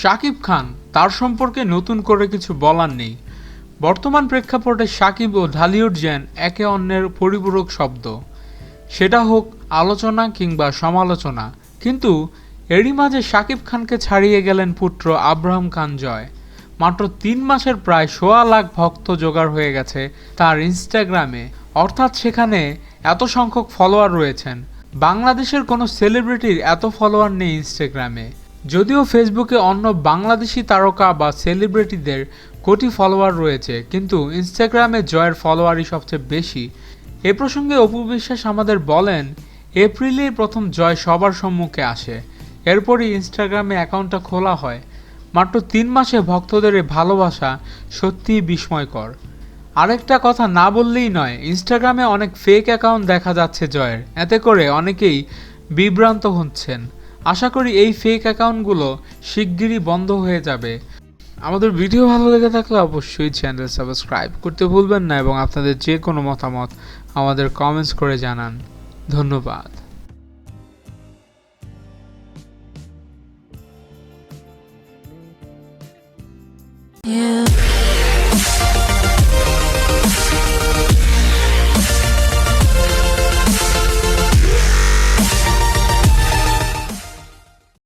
শাকিব খান তার সম্পর্কে নতুন করে কিছু বলার নেই। বর্তমান প্রেক্ষাপটে শাকিব ও ঢালিউড জেন একে অন্যের পরিপূরক শব্দ। সেটা হোক আলোচনা কিংবা সমালোচনা। কিন্তু এরই মাঝে শাকিব খানকে ছাড়িয়ে গেলেন পুত্র আব্রাহাম খান জয়। মাত্র তিন মাসের প্রায় সোয়া লাখ ভক্ত জোগাড় হয়ে গেছে তার ইনস্টাগ্রামে অর্থাৎ সেখানে এত সংখ্যক ফলোয়ার রয়েছেন। বাংলাদেশের কোনো সেলিব্রিটির এত ফলোয়ার নেই ইনস্টাগ্রামে যদিও ফেসবুকে অন্য বাংলাদেশি তারকা বা সেলিব্রিটিদের কোটি ফলোয়ার রয়েছে, কিন্তু ইনস্টাগ্রামে জয়ের ফলোয়ারই সবচেয়ে বেশি। এ প্রসঙ্গে অপু বিশ্বাস আমাদের বলেন, এপ্রিলেই প্রথম জয় সবার সম্মুখে আসে। এরপরই ইনস্টাগ্রামে অ্যাকাউন্টটা খোলা হয়। মাত্র তিন মাসে ভক্তদের ভালোবাসা সত্যিই বিস্ময়কর। আরেকটা কথা না বললেই নয় ইনস্টাগ্রামে অনেক ফেক অ্যাকাউন্ট দেখা যাচ্ছে জয়ের। এতে করে অনেকেই বিভ্রান্ত হচ্ছেন। আশা করি এই ফেক অ্যাকাউন্টগুলো শিগগিরই বন্ধ হয়ে যাবে। আমাদের ভিডিও ভালো লেগে থাকলে অবশ্যই চ্যানেল সাবস্ক্রাইব করতে ভুলবেন না এবং আপনাদের যে কোনো মতামত আমাদের কমেন্টস করে জানান। ধন্যবাদ।